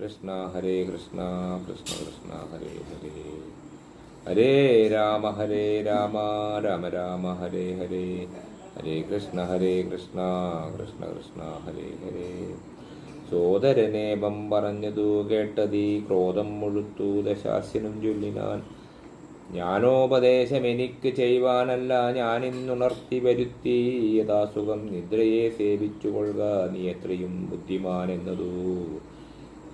കൃഷ്ണ ഹരേ കൃഷ്ണ കൃഷ്ണ കൃഷ്ണ ഹരേ ഹരേ. ഹരേ രാമ ഹരേ രാമ രാമ രാമ ഹരേ ഹരേ. ഹരേ കൃഷ്ണ ഹരേ കൃഷ്ണ കൃഷ്ണ കൃഷ്ണ ഹരേ ഹരേ. സോദരനെ ബം പറഞ്ഞതു കേട്ടതീ ക്രോധം മുഴുത്തു ദശാസ്യനും ചൊല്ലിനാൻ. ജ്ഞാനോപദേശം എനിക്ക് ചെയ്യുവാനല്ല ഞാനിന്നുണർത്തി വരുത്തി. യഥാസുഖം നിദ്രയെ സേവിച്ചു കൊള്ളുക നീ എത്രയും ബുദ്ധിമാൻ എന്നതു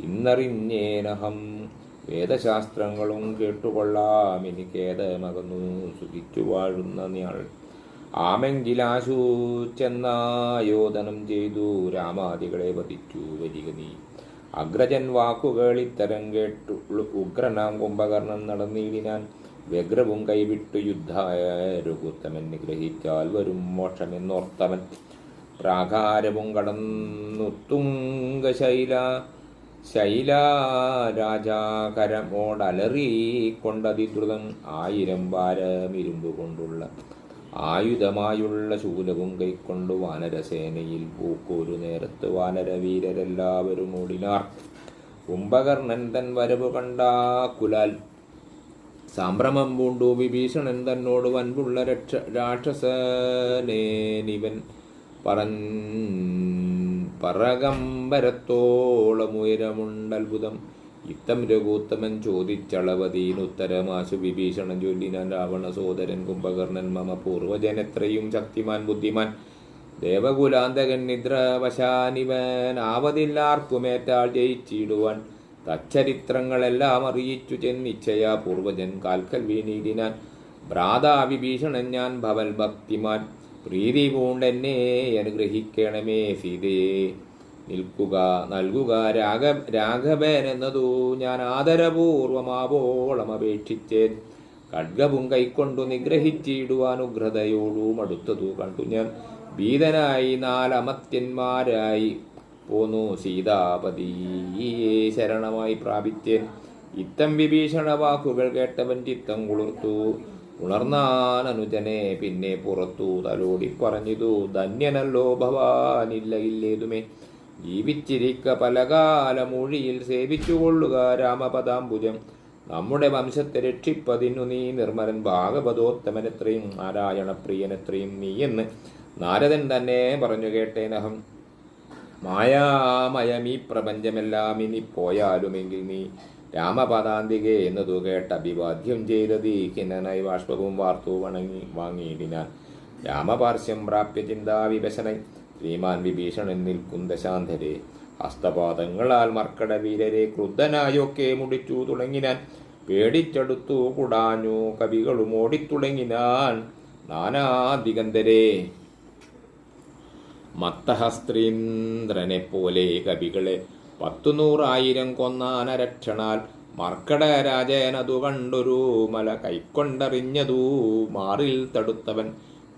ഇന്നറിഞ്ഞേനഹം. വേദശാസ്ത്രങ്ങളും കേട്ടുകൊള്ളാം എനിക്കേതമകന്നു സുഖിച്ചു വാഴുന്ന ഞാൾ. ആമെങ്കിലാശു ചെന്നായോധനം ചെയ്തു. രാമാദികളെ വധിച്ചു. വരിക നീ. അഗ്രജൻ വാക്കുകൾ ഇത്തരം കേട്ടു ഉഗ്രനാം കുംഭകർണം നടന്നിടിനാൻ വ്യഗ്രവും കൈവിട്ടു യുദ്ധായ രഘുത്തമൻ നിഗ്രഹിച്ചാൽ വരും മോക്ഷമെന്നോർത്തവൻ. പ്രാകാരവും കടന്നു തുങ്കശൈല ശൈല രാജാകരമോടലറിക്കൊണ്ടതിദ്രുതം ആയിരം ഭാരം ഇരുമ്പ് കൊണ്ടുള്ള ആയുധമായുള്ള ശൂലവും കൈക്കൊണ്ടു വാനരസേനയിൽ പൂക്കോരു നേരത്ത് വാനരവീരരെല്ലാവരും ഓടിനാർ കുംഭകർണൻ തൻ വരവ് കണ്ടാ കുലാൽ. സംഭ്രമം പൂണ്ടു വിഭീഷണൻ തന്നോട് വൻപുള്ള രക്ഷ രാക്ഷസനേനിവൻ പറൻ പറകമ്പരത്തോളം യുക്തം രഘുത്തമൻ ചോദിച്ചളവതീനുത്തരമാശു വിഭീഷണൻ ചൊല്ലിനാൻ രാവണ സോദരൻ കുംഭകർണൻ മമ പൂർവജനത്രയും ശക്തിമാൻ ബുദ്ധിമാൻ. ദേവകുലാന്തകൻ നിദ്രവശാനിവൻ ആവതില്ലാർക്കുമേറ്റാൾ ജയിച്ചിടുവാൻ. തച്ചരിത്രങ്ങളെല്ലാം അറിയിച്ചു ചെന്നിച്ചയാ പൂർവജൻ കാൽക്കൽ വീണീടിനാൻ. ഭ്രാതാ വിഭീഷണൻ ഞാൻ ഭവൽ ഭക്തിമാൻ പ്രീതി പൂണ്ടെന്നെ അനുഗ്രഹിക്കണമേ സീതയെ നിൽക്കുക നൽകുക രാഘ രാഘവൻ എന്നതു ഞാൻ ആദരപൂർവമാവോളം അപേക്ഷിച്ചേൻ. ഖഡ്ഗവും കൈക്കൊണ്ടു നിഗ്രഹിച്ചിടുവാൻ ഉഗ്രതയോടും അടുത്തതു കണ്ടു ഞാൻ. ഭീതനായി നാലമത്യന്മാരായി പോന്നു സീതാപതിയെ ശരണമായി പ്രാപിച്ചേൻ. ഇത്തം വിഭീഷണ വാക്കുകൾ കേട്ടവൻ ചിത്തം കുളിർത്തു. ഉണർന്നാൻ അനുജനെ പിന്നെ പുറത്തു തലോടി പറഞ്ഞിതു ധന്യനല്ലോ ഭവാനില്ല ഇല്ലേതുമേ ജീവിച്ചിരിക്ക പലകാലമൊഴിയിൽ സേവിച്ചുകൊള്ളുക രാമപദാംബുജം. നമ്മുടെ വംശത്തെ രക്ഷിപ്പതിനു നീ നിർമ്മലൻ ഭാഗവതോത്തമനെത്രയും നാരായണപ്രിയനെത്രയും നീ എന്ന് നാരദൻ തന്നെ പറഞ്ഞു കേട്ടേനഹം മായാമയം ഈ പ്രപഞ്ചമെല്ലാം ഇനി പോയാലുമെങ്കിൽ നീ രാമപദാന്തികെ എന്നതു കേട്ട് അഭിവാദ്യം ചെയ്തത് ഖിന്നനായി ബാഷ്പവും വാർത്തു വണങ്ങി വാങ്ങിയിടിനാൻ. രാമപാർശ്യം പ്രാപ്യ ചിന്താവിവശനായി ശ്രീമാൻ വിഭീഷണൻ നിൽക്കും ദശാന്തരെ ഹസ്തപാദങ്ങളാൽ മർക്കട വീരരെ ക്രുദ്ധനായൊക്കെ മുടിച്ചു തുടങ്ങിനാൻ. പേടിച്ചെടുത്തു കുടാഞ്ഞു കവികളും ഓടിത്തുടങ്ങിനാൻ. നാനാദിഗന്ധരെ. മത്തഹസ്ത്രീന്ദ്രനെ പോലെ കവികളെ പത്തുനൂറായിരം കൊന്നാനരക്ഷണാൽ മർക്കട രാജേനതു കണ്ടൊരു മല കൈക്കൊണ്ടറിഞ്ഞതു മാറിൽ തടുത്തവൻ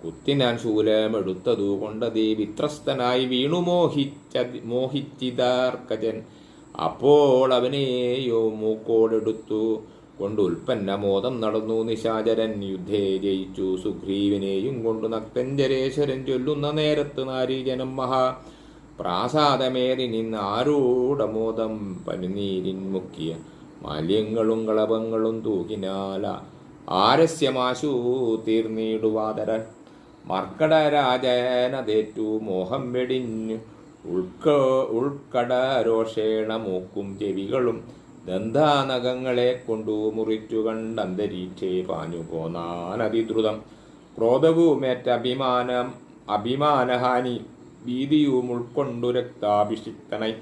കുത്തിനാൻ ശൂലമെടുത്തതു കൊണ്ടതീ വിത്രസ്തനായി വീണു മോഹിച്ച മോഹിച്ചിതാർക്കജൻ അപ്പോൾ അവനെയോ മൂക്കോടെടുത്തു. കൊണ്ട് ഉൽപ്പന്നമോദം നടന്നു. നിശാചരൻ യുദ്ധേ ജയിച്ചു. സുഗ്രീവനെയും കൊണ്ടു നക്തഞ്ചരേശ്വരൻ ചൊല്ലുന്ന നേരത്ത് നാരീജനം മഹാ പ്രാസാദമേറി നിന്ന് ആരൂഢമോദം പനിനീരിൻ മുക്കിയ മാലിന്യങ്ങളും കളഭങ്ങളും തൂകിനാല ആരസ്യമാശു തീർന്നിടുവാതരൻ മർക്കടരാജനതേറ്റു മോഹം വെടിഞ്ഞു. ഉൾക്ക ഉൾക്കടരോഷേണ മൂക്കും ചെവികളും ദന്താനഖങ്ങളെ കൊണ്ടു മുറിച്ചു കണ്ടന്തരീക്ഷേ പാഞ്ഞു പോന്നാനതിദ്രുതം. ക്രോധവുമേറ്റ അഭിമാനം അഭിമാനഹാനി ഭീതിയും ഉൾക്കൊണ്ടു രക്താഭിഷിക്തനായി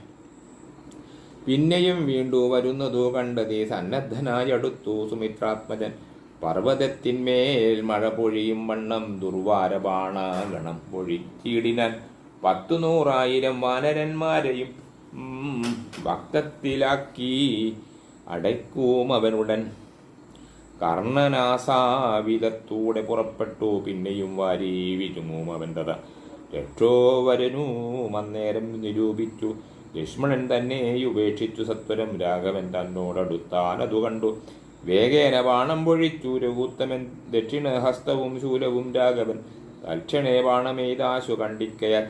പിന്നെയും വീണ്ടു വരുന്നതു കണ്ടതേ സന്നദ്ധനായി അടുത്തു സുമിത്രാത്മജൻ. പർവതത്തിന്മേൽ മഴ പൊഴിയും വണ്ണം ദുർവാരബാണ ഗണം പൊഴിച്ചിടിനാൻ. പത്തു നൂറായിരം വാനരന്മാരെയും ഭക്തത്തിലാക്കി അടയ്ക്കും അവനുടൻ. കർണനാസാവിധത്തൂടെ പുറപ്പെട്ടു പിന്നെയും വാരി വിഴുങ്ങും അവൻ തഥ. രക്ഷോവരനും അന്നേരം നിരൂപിച്ചു. ലക്ഷ്മണൻ തന്നെ ഉപേക്ഷിച്ചു സത്വരം. രാഘവൻ തന്നോടടുത്താനതു കണ്ടു. വേഗേന ബാണം പൊഴിച്ചു. രഘുത്തമൻ ദക്ഷിണഹസ്തവും ശൂലവും രാഘവൻ തൽക്ഷണേ ബാണമെയ്താശു കണ്ടിക്കയാൽ.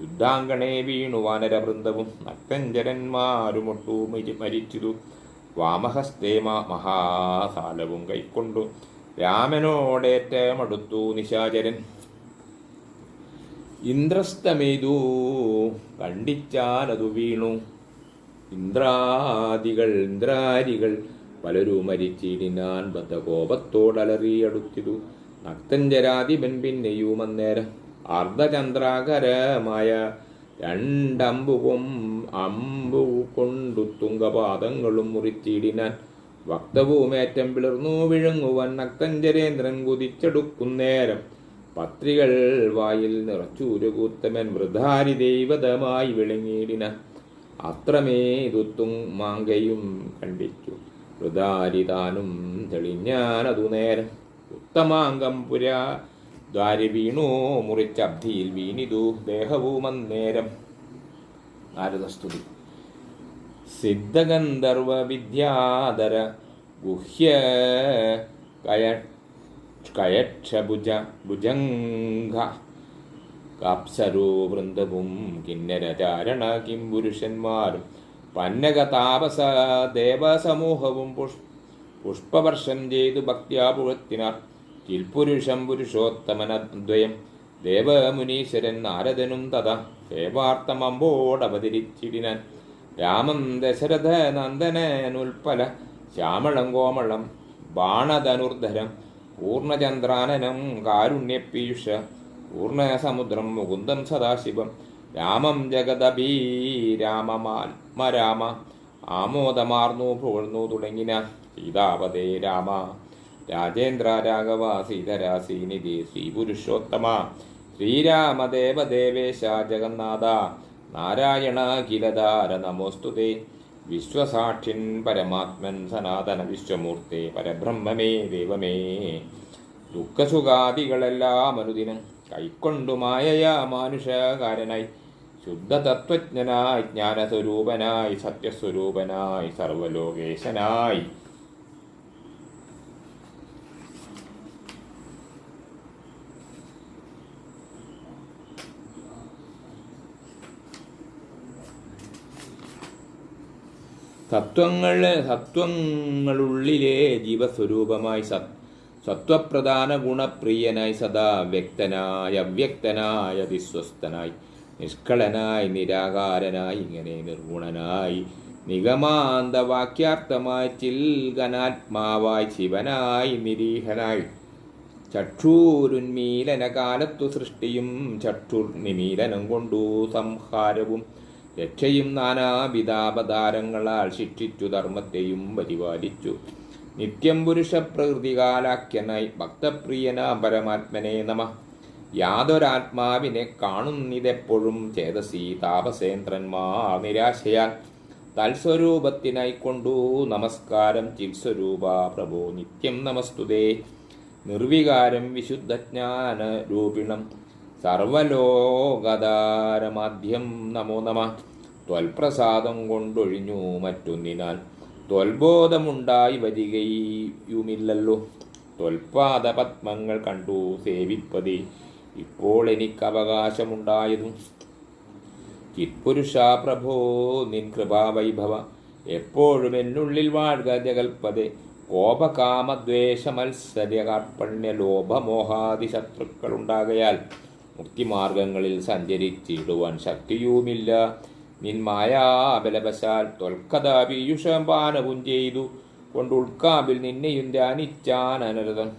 യുദ്ധാങ്കണേ വീണു വാനരവൃന്ദവും. നക്തഞ്ചരന്മാരുമൊട്ടു മരി- മരിച്ചിതു. വാമഹസ്തേ മഹാസാലവും കൈക്കൊണ്ടു. രാമനോടേറ്റമടുത്തു നിശാചരൻ. ഇന്ദ്രസ്തമെയ്തു കണ്ടിച്ചാലതു വീണു. ഇന്ദ്രാദികൾ ഇന്ദ്രാരികൾ പലരും മരിച്ചിടിനാൻ ബദ്ധകോപത്തോടലറിയടുത്തിതു. നക്തഞ്ചരാധിപൻ പിന്നെയും അന്നേരം അർദ്ധചന്ദ്രാകരമായ രണ്ടമ്പുകും അമ്പു കൊണ്ടു തുങ്കപാദങ്ങളും മുറിച്ചിടിനാൻ വക്തവുമേറ്റം പിളർന്നു വിഴുങ്ങുവൻ നക്തഞ്ചരേന്ദ്രൻ കുതിച്ചെടുക്കുന്നേരം പത്രികൾ വായിൽ നിറച്ചൂരുകൂത്തമൻ വൃദ്ധാരി ദൈവതമായി വിളങ്ങിയിടിന അത്രമേ ദുത്തും മാങ്കയും കണ്ടിച്ചു. വൃതാരിതാനും തെളിഞ്ഞാനതു നേരം ഉത്തമാംഗം പുരാ ദ്വാരി വീണു മുറിച്ചബ്ധിയിൽ വീണിതു ദേഹവും അന്നേരം. നാരദസ്തുതി. സിദ്ധഗന്ധർവ വിദ്യാധര ഗുഹ്യ കയ കയക്ഷഭുജ ഭുജംഘ കാപ്സരോ വൃന്ദവും കിന്നരചാരണ കിം പുരുഷന്മാരും. പന്നക താപസ ദേവസമൂഹവും പുഷ് പുഷ്പവർഷം ചെയ്തു ഭക്തിയാ പുഴത്തിനാർ. ചിൽപുരുഷം പുരുഷോത്തമനദ്വയം. ദേവമുനീശ്വരൻ നാരദനും തഥാ. സേവാർത്ഥമമ്പോടവതരിച്ചിടിനാൻ രാമം ദശരഥ നന്ദനനുൽപ്പല. ശ്യാമളം കോമളം ബാണധനുർധരം. പൂർണചന്ദ്രാനനം കാരുണ്യപ്പീഷ പൂർണസമുദ്രം മുകുന്ദം സദാശിവം. രാമം ജഗദബീ രാമമാത്മരാമ ആമോദമാർന്നു പുകഴ്ന്നു തുടങ്ങിന സീതാപതേ രാമ. രാജേന്ദ്ര രാഘവ സീതരാസീനിധി ശ്രീപുരുഷോത്തമ ശ്രീരാമദേവദേവേശ ജഗന്നാഥ നാരായണ കിലധാര നമോസ്തുതേ. വിശ്വസാക്ഷിൻ പരമാത്മൻ സനാതന വിശ്വമൂർത്തെ പരബ്രഹ്മമേ ദൈവമേ. ദുഃഖസുഖാദികളെല്ലാം അനുദിനം കൈക്കൊണ്ടു മായയാ ശുദ്ധ തത്വജ്ഞനായി ജ്ഞാനസ്വരൂപനായി സത്യസ്വരൂപനായി സർവലോകേശനായി തത്വങ്ങൾ സത്വങ്ങളുള്ളിലെ ജീവസ്വരൂപമായി സത് സത്വപ്രധാന ഗുണപ്രിയനായി സദാ വ്യക്തനായി അവ്യക്തനായ വിശ്വസ്തനായി നിഷ്കളനായി നിരാകാരനായി ഇങ്ങനെ നിർഗുണനായി നിഗമാന്ത വാക്യാർത്ഥമായി ചിൽഗനാത്മാവായി ശിവനായി നിരീഹനായി. ചക്ഷൂരുന്മീലന കാലത്തു സൃഷ്ടിയും ചക്ഷുർ നിമീലനം കൊണ്ടു സംഹാരവും രക്ഷയും നാനാവിധാപതാരങ്ങളാൽ ശിക്ഷിച്ചു ധർമ്മത്തെയും പരിപാലിച്ചു. നിത്യം പുരുഷ പ്രകൃതികാലാഖ്യനായി ഭക്തപ്രിയന പരമാത്മനെ നമ. യാതൊരാത്മാവിനെ കാണുന്നിതെപ്പോഴും ചേതസി താപസേന്ദ്രന്മാർ നിരാശയാൽ തൽസ്വരൂപത്തിനായി കൊണ്ടു നമസ്കാരം ചിൽസ്വരൂപ പ്രഭോ. നിത്യം നമസ്തുതേ. നിർവികാരം വിശുദ്ധജ്ഞാന രൂപിണം സർവലോകധാരമാദ്യം നമോ നമ. ത്വൽപ്രസാദം കൊണ്ടൊഴിഞ്ഞു മറ്റൊന്നിനാൽ ത്വൽബോധമുണ്ടായി വരികയുമില്ലല്ലോ. ത്വൽപാദ പത്മങ്ങൾ കണ്ടു സേവിപ്പതി. ഇപ്പോൾ എനിക്ക് അവകാശമുണ്ടായതും ചിത്പുരുഷ പ്രഭോ നിൻ കൃപാവൈഭവ. എപ്പോഴും എന്നുള്ളിൽ വാഴുക ജഗൽപതേ. കോപകാമദ്വേഷ മത്സര കാർപ്പണ്യ ലോഭമോഹാദി ശത്രുക്കളുണ്ടാകയാൽ മുക്തിമാർഗങ്ങളിൽ സഞ്ചരിച്ചിടുവാൻ ശക്തിയുമില്ല. നിന്മായാബലവശാൽ മായാബലവശാൽ ത്വൽക്കഥ പീയുഷം പാനവും ചെയ്തു. കൊണ്ട് ഉൾക്കാമ്പിൽ നിന്നെയും ധ്യാനിച്ചാൻ അനരതം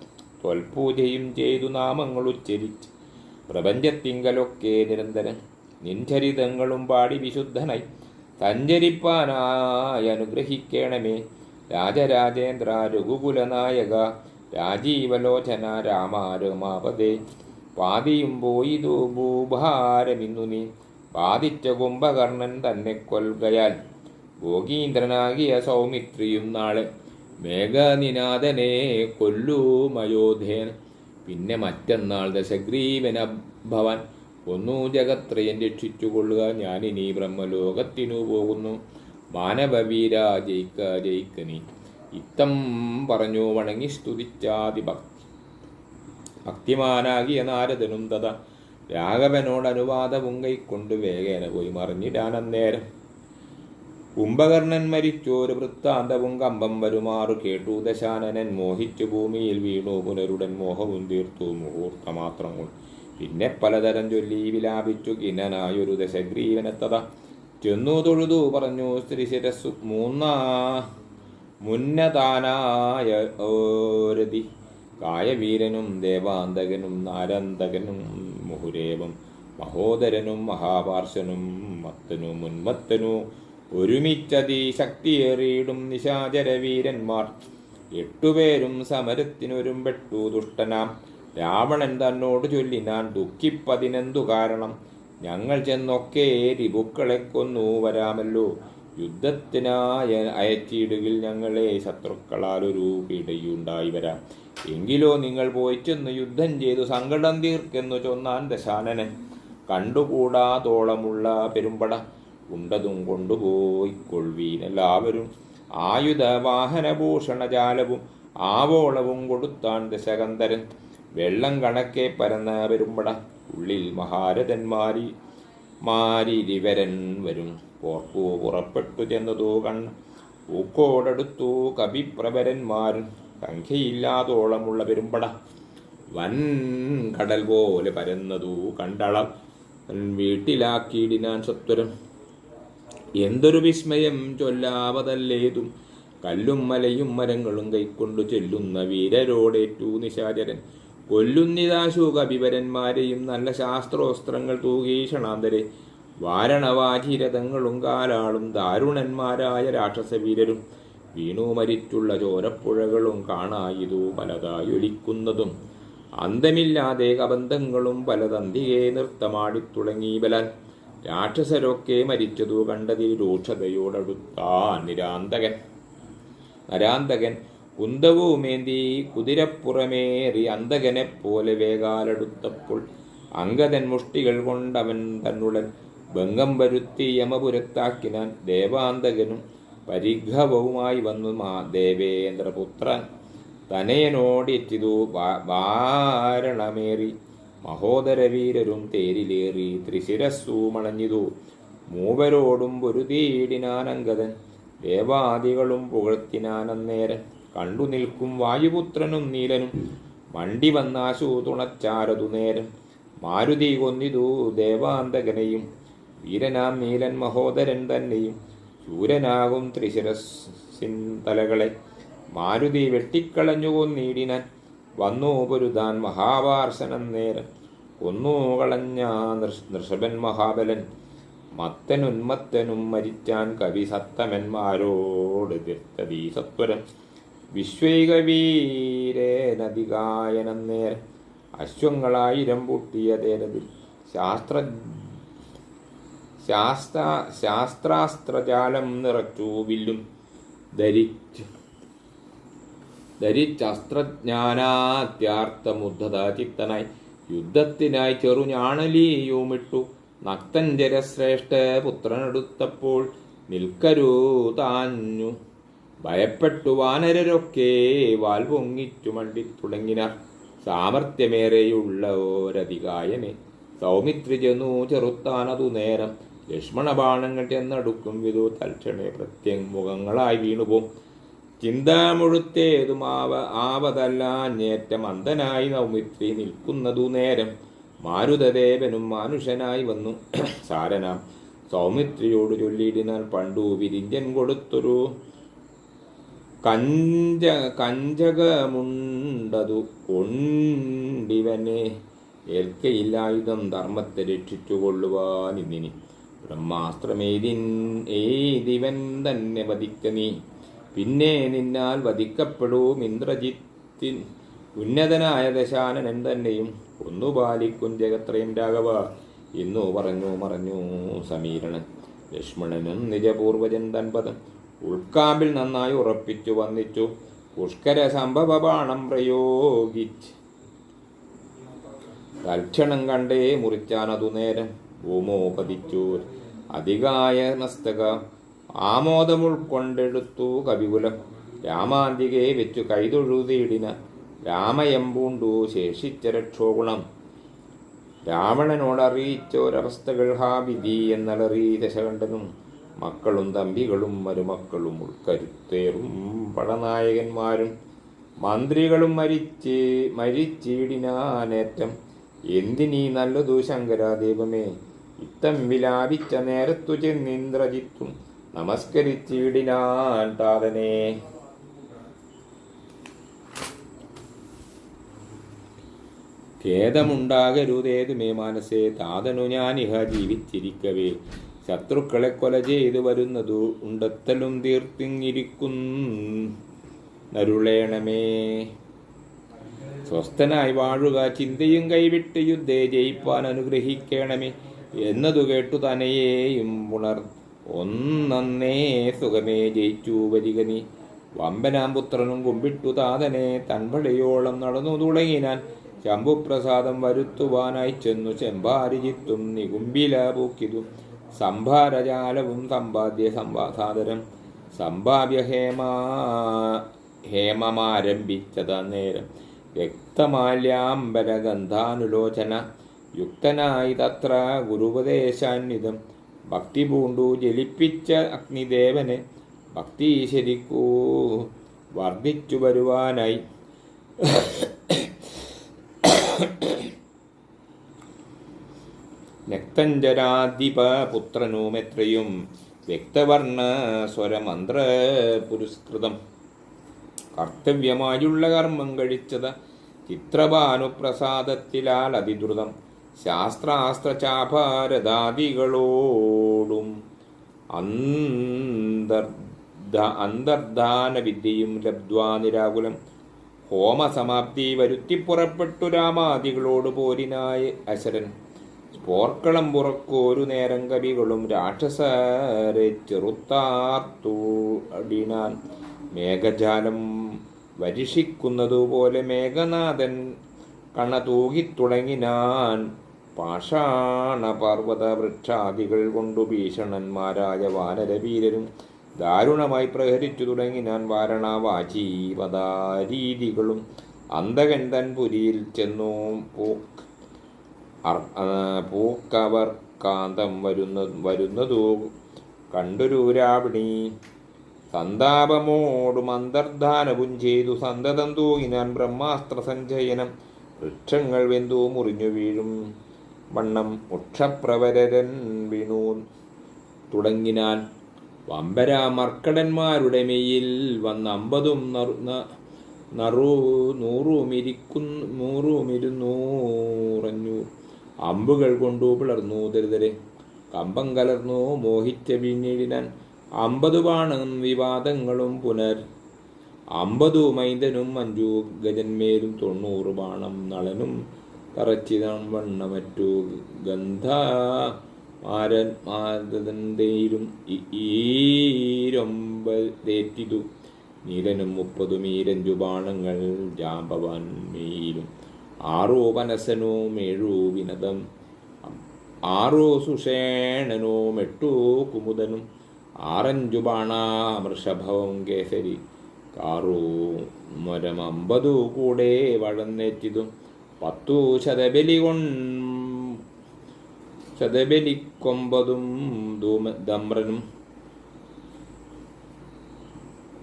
തൊൽപൂജയും ചെയ്തു നാമങ്ങൾ ഉച്ചരിച്ച്. പ്രപഞ്ചത്തിങ്കലൊക്കെ നിരന്തരം. നിൻചരിതങ്ങളും പാടി വിശുദ്ധനായി. സഞ്ചരിപ്പാനായി അനുഗ്രഹിക്കണമേ. രാജരാജേന്ദ്ര രഘുകുലനായക രാജീവലോചന രാമാരമാപതേ പാതിയും പോയിതു ഭൂഭാരമിന്നു നീ. ബാധിച്ച കുംഭകർണൻ തന്നെ കൊൽകയാൽ ഭോഗീന്ദ്രനാകിയ സൗമിത്രിയും നാളെ. മേഘനിനാഥനെ കൊല്ലൂമയോധേൻ പിന്നെ മറ്റന്നാൾ ദശഗ്രീവന ഭവൻ. ഒന്നു ജഗത്രയൻ രക്ഷിച്ചുകൊള്ളുക. ഞാനിനി ബ്രഹ്മലോകത്തിനു പോകുന്നു. മാനവവീര ജയിക്ക ജയിക്കനി ഇത്തം പറഞ്ഞു വണങ്ങി സ്തുതിച്ചാതി ഭക്തി ഭക്തിമാനാകിയ നാരദനും തഥ രാഘവനോട് അനുവാദവും കൈക്കൊണ്ട് വേഗേന പോയി മറിഞ്ഞിടാൻ അന്നേരം കുംഭകർണൻ മരിച്ചോരു വൃത്താന്തവും കമ്പം വരുമാറു കേട്ടു. ദശാനനൻ മോഹിച്ചു ഭൂമിയിൽ വീണു. പുനരുടൻ മോഹവും തീർത്തു. മുഹൂർത്തമാത്രം കൊണ്ട് പിന്നെ പലതരം ചൊല്ലി വിലാപിച്ചു. കിന്നനായൊരു ദശഗ്രീവനെത്തത ചെന്നു തൊഴുതു പറഞ്ഞു. സ്ത്രീ ശിരസ്സു മൂന്നാ മുന്നതാനായ ഓരതി. കായവീരനും ദേവാന്തകനും നാരന്തകനും മുഹുരേവം മഹോദരനും മഹാപാർശനും മത്തനു മുൻമത്തനു ഒരുമിച്ചതി ശക്തിയേറിയിടും നിശാചരവീരന്മാർ. എട്ടുപേരും സമരത്തിനൊരുമ്പെട്ടു ദുഷ്ടനാം. രാവണൻ തന്നോട് ചൊല്ലിനാൻ ദുഃഖിപ്പതിനെന്തു കാരണം? ഞങ്ങൾ ചെന്നൊക്കെ രിപുക്കളെ കൊന്നു വരാമല്ലോ. യുദ്ധത്തിനായ അയച്ചിടുകിൽ ഞങ്ങളെ ശത്രുക്കളാൽ ഒരു പിടയുണ്ടായി വരാം എങ്കിലോ നിങ്ങൾ പോയി ചെന്ന് യുദ്ധം ചെയ്തു സങ്കടം തീർക്കെന്നു ചൊന്നാൻ ദശാനനൻ കണ്ടുകൂടാതോളമുള്ള പെരുമ്പട ഉണ്ടതും കൊണ്ടുപോയി കൊൾവീൻ എല്ലാവരും. ആയുധ വാഹനഭൂഷണജാലവും ആവോളവും കൊടുത്താൻ ദശകന്ധരൻ. വെള്ളം കണക്കെ പരന്ന പെരുമ്പട ഉള്ളിൽ മഹാരഥന്മാരി മാരിരിവരൻ വരും. പോർപ്പു പുറപ്പെട്ടു ചെന്നതോ കണ്ണ്. പൂക്കോടടുത്തു കവിപ്രവരന്മാരും സംഖ്യയില്ലാതോളമുള്ള പെരുമ്പട. വൻ കടൽ പോലെ പരന്നതു കണ്ടളം. വീട്ടിലാക്കിയിടിനാൻ സത്വരം. എന്തൊരു വിസ്മയം ചൊല്ലാവതല്ലേതും. കല്ലും മലയും മരങ്ങളും കൈക്കൊണ്ടു ചെല്ലുന്ന വീരരോടേറ്റു നിശാചരൻ. കൊല്ലുന്നിതാശു കവിവരന്മാരെയും നല്ല ശാസ്ത്രോസ്ത്രങ്ങൾ തൂകീഷണാന്തരെ വാരണവാചിരഥങ്ങളും കാലാളും ദാരുണന്മാരായ രാക്ഷസവീരരും വീണു മരിച്ചുള്ള ചോരപ്പുഴകളും കാണായിതു പലതായൊലിക്കുന്നതും. അന്തമില്ലാതെ കബന്ധങ്ങളും പലതന്തികെ നൃത്തമാടിത്തുടങ്ങി ബലാൽ രാക്ഷസരൊക്കെ മരിച്ചതു കണ്ടതിൽ രൂക്ഷതയോടടുത്താൻ നിരാന്തകൻ. നരാന്തകൻ കുന്തവുമേന്തി കുതിരപ്പുറമേറി അന്തകനെപ്പോലെ വേഗാലടുത്തപ്പോൾ അംഗതൻ മുഷ്ടികൾ കൊണ്ടവൻ തന്നുടൻ ഭംഗം വരുത്തി യമപുരത്താക്കിനാൻ ദേവാന്തകനും പരിഘവവുമായി വന്നു മാ ദേവേന്ദ്രപുത്രൻ. തനയനോടെത്തിതു വാരണമേറി മഹോദരവീരരും തേരിലേറി ത്രിശിരസ്സു മണഞ്ഞിതു. മൂവരോടും പൊരുതീടിനാനങ്കതൻ ദേവാദികളും പുകഴ്ത്തിനാനന്നേരം കണ്ടു നിൽക്കും വായുപുത്രനും നീലനും. വണ്ടി വന്നാശു തുണച്ചാരതു നേരം മാരുതി കൊന്നിതു ദേവാന്തകനെയും വീരനാം നീലൻ മഹോദരൻ തന്നെയും ശൂരനാകും ത്രിശിരസിൻ തലകളെ. മാരുതി വെട്ടിക്കളഞ്ഞു കൊന്നീടിനാൻ വന്നു പൊരുതാൻ മഹാപാർശനം നേരം കൊന്നു കളഞ്ഞ നൃഷഭൻ മഹാബലൻ മത്തനുന്മത്തനും മരിച്ചാൻ കവി സത്തമന്മാരോട് തീർത്തതീ സത്വരം. വിശ്വൈകവീരേനധികായനം നേരം അശ്വങ്ങളായിരം പൂട്ടിയ ശാസ്ത്ര ശാസ്ത്ര ശാസ്ത്രാസ്ത്രജാലം നിറച്ചു വില്ലും. ധരിച്ചു ധരിച്ചസ്ത്രജ്ഞാനാത്യാർത്ഥമുദ്ധത ചിത്തനായി യുദ്ധത്തിനായി ചെറുഞാണലിയുമിട്ടു നക്തഞ്ചരശ്രേഷ്ഠ പുത്രനെടുത്തപ്പോൾ നിൽക്കരൂ താഞ്ഞു. ഭയപ്പെട്ടു വാനരരൊക്കെ വാൽ പൊങ്ങിച്ചു മണ്ടിത്തുടങ്ങിനാർ സാമർഥ്യമേറെയുള്ള ഓരധികായനെ സൗമിത്രി ചെന്നു ചെറുത്താനതു നേരം. ലക്ഷ്മണബാണങ്ങൾ ചെന്നടുക്കും വിധു തൽക്ഷണേ പ്രത്യമുഖങ്ങളായി വീണുപോം. ചിന്താമുഴുത്തേതുമാവ ആവതല്ലാഞ്ഞേറ്റം അന്തനായി നൗമിത്രി നിൽക്കുന്നതു നേരം മാരുതദേവനും മാനുഷനായി വന്നു. സാരനാം. സൗമിത്രിയോട് ചൊല്ലിയിടിനാൽ പണ്ടു വിരിഞ്ചൻ കൊടുത്തൊരു കഞ്ച കഞ്ചകമുണ്ടതു കൊണ്ടിവനെ ഏൽക്കയില്ലായുധം ധർമ്മത്തെ രക്ഷിച്ചുകൊള്ളുവാൻ ഇന്നിനി ബ്രഹ്മാസ്ത്രമേതിൻ ഏതിവൻ തന്നെ വധിക്ക നീ. പിന്നെ നിന്നാൽ വധിക്കപ്പെടും ഇന്ദ്രജിത്തിൻ ഉന്നതനായ ദശാനനൻ തന്നെയും ഒന്നു പാലിക്കും ജഗത്രയും രാഘവ. എന്നു പറഞ്ഞു മറഞ്ഞു സമീരണൻ ലക്ഷ്മണനും നിജപൂർവജൻ തൻപദം. ഉൾക്കാമ്പിൽ നന്നായി ഉറപ്പിച്ചു വന്നിച്ചു. പുഷ്കര സംഭവ ബാണം പ്രയോഗിച്ച്. തൽക്ഷണം കണ്ടേ മുറിച്ചാനതു നേരം. ഭൂമോ പതിച്ചു അധികായ മസ്തക ആമോദം ഉൾക്കൊണ്ടെടുത്തു കവികുലം. രാമാന്തികെ വെച്ചു കൈതൊഴുതിയിടിന. രാമയമ്പൂണ്ടു ശേഷിച്ച രക്ഷോഗുണം. രാവണനോട് അറിയിച്ചോരവസ്ഥകൾ ഹാ വിധി എന്നലറി ദശകണ്ഠനും. മക്കളും തമ്പികളും മരുമക്കളും ഉൾക്കരുത്തേറും പടനായകന്മാരും. മന്ത്രികളും മരിച്ച് മരിച്ചിടിനാനേറ്റം എന്തിനീ നല്ലതു ശങ്കരാദേവമേ? ഇത്തം വിലാപിച്ച നേരത്തു ചെന്നിന്ദ്രജിത്തും നമസ്കരിച്ചിടിനാൻ താതനെ. ഖേദമുണ്ടാകരുതേതുമേ മനസ്സേ താതനു ഞാനിഹ ജീവിച്ചിരിക്കവേ. ശത്രുക്കളെ കൊല ചെയ്തു വരുന്നതു ഉണ്ടത്തലും തീർത്തിങ്ങിരിക്കുന്നരുളേണമേ സ്വസ്ഥനായി വാഴുക ചിന്തയും കൈവിട്ട് യുദ്ധേ ജയിപ്പാൻ അനുഗ്രഹിക്കണമേ. എന്നതു കേട്ടു തനയേയും പുണർ ഒന്നേ സുഖമേ ജയിച്ചു വരിക നീ വമ്പനാംപുത്രനും കുമ്പിട്ടു താതനെ തൻപടയോളം നടന്നു തുടങ്ങിനാൻ ശംഭുപ്രസാദം വരുത്തുവാനായി ചെന്നു ചെമ്പാരിജിത്തും നികുംബില പൂക്കിതു സംഭാരജാലവും സമ്പാദ്യ സംവാസാദരം. സംഭാവ്യ ഹേമ ഹേമമാരംഭിച്ചത നേരം. വ്യക്തമാല്യാംബരഗന്ധാനുലോചന. യുക്തനായി തത്ര ഗുരുപദേശാന്വിതം. ഭക്തി പൂണ്ടു ജലിപ്പിച്ച അഗ്നിദേവന് ഭക്തി ശരിക്കൂ വർദ്ധിച്ചു വരുവാനായി. രക്തഞ്ചരാധിപ പുത്രനുമെത്രയും വ്യക്തവർണ സ്വരമന്ത്ര പുരസ്കൃതം കർത്തവ്യമായുള്ള കർമ്മം കഴിച്ചത് ചിത്രഭാനുപ്രസാദത്തിലാൽ അതിദ്രുതം ശാസ്ത്രാസ്ത്രചാഭാരതാദികളോടും അന്തർധ അന്തർധാന വിദ്യയും ലബ്ധ്വാ നിരാകുലം. ഹോമസമാപ്തി വരുത്തി പുറപ്പെട്ടു രാമാദികളോട് പോരിനായ അശരൻ. സ്പോർക്കളം പുറക്കോരു നേരം കവികളും രാക്ഷസരെ ചെറുത്താർത്തു അടിനാൻ. മേഘജാലം വരിഷിക്കുന്നതുപോലെ മേഘനാഥൻ കണ തൂകിത്തുടങ്ങിനാൻ പാഷാണ പർവത വൃക്ഷാദികൾ കൊണ്ടു ഭീഷണന്മാരായ വാനരവീരരും ദാരുണമായി പ്രഹരിച്ചു തുടങ്ങിനാൻ വാരണാവാചീപദാരീതികളും അന്തകൻ തൻ പുരിയിൽ ചെന്നു പൂക്ക് പൂക്കവർ കാന്തം വരുന്ന വരുന്നതു കണ്ടൊരു രാവണി സന്താപമോടും അന്തർധാനവും ചെയ്തു സന്തതം തൂങ്ങിനാൻ ബ്രഹ്മാസ്ത്ര സഞ്ചയനം വൃക്ഷങ്ങൾ വെന്തു മുറിഞ്ഞു വീഴും. വണ്ണം മുക്ഷപ്രവരരൻ വീണു. തുടങ്ങിനാൻ വമ്പരാമർക്കടന്മാരുടെ മെയ്യിൽ വന്ന് അമ്പതും നറു നൂറുമിരിക്കും നറു നൂറുമിരിക്കു നൂറുമിരുന്നൂറഞ്ഞു അമ്പുകൾ കൊണ്ടു പിളർന്നു ദരിതരെ കമ്പം കലർന്നു മോഹിച്ച പിന്നീടിനാൻ അമ്പത് ബാണം വിവാദങ്ങളും പുനർ അമ്പതു മൈന്ദനും അഞ്ചു ഗജന്മേലും തൊണ്ണൂറ് ബാണം നളനും തറച്ചിതം വണ്ണമറ്റു ഗന്ധ മാരൻ മാതന്തയിലും ഈരൊമ്പതേറ്റിതു നീലനും മുപ്പതു മീരഞ്ചു ബാണങ്ങൾ ജാമ്പവാൻ മേയിലും. ആറോ പനസനും ഏഴു വിനതം. ആറോ സുഷേണനും എട്ടു കുമുദനും. ആറഞ്ചു ബാണാമൃഷഭവും കേസരി. കാറു മരമമ്പതു കൂടെ വഴന്നേറ്റിതും പത്തു ശതബലി കൊൺ ശതബലിക്കൊമ്പതും ധൂമ ദമ്രനും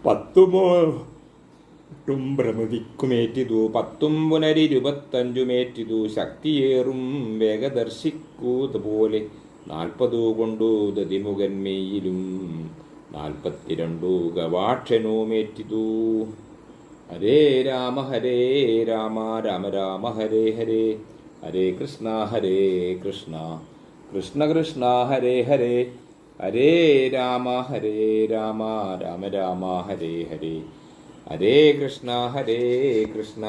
പത്തുമോട്ടും ഭ്രമതിക്കുമേറ്റിതു പത്തും പുനരിരുപത്തഞ്ചുമേറ്റിതു ശക്തിയേറും വേഗദർശിക്കൂതുപോലെ നാൽപ്പതു കൊണ്ടു ദതിമുഖന്മേയിലും നാൽപ്പത്തിരണ്ടു ഗവാക്ഷനോമേറ്റിതു. ഹരേ രാമ ഹരേ രാമ രാമ രാമ ഹരേ ഹരേ ഹരേ കൃഷ്ണ ഹരേ കൃഷ്ണ. കൃഷ്ണ കൃഷ്ണ ഹരേ ഹരേ ഹരേ രാമ ഹരേ രാമ രാമ രാമ ഹരേ ഹരേ. ഹരേ കൃഷ്ണ ഹരേ കൃഷ്ണ.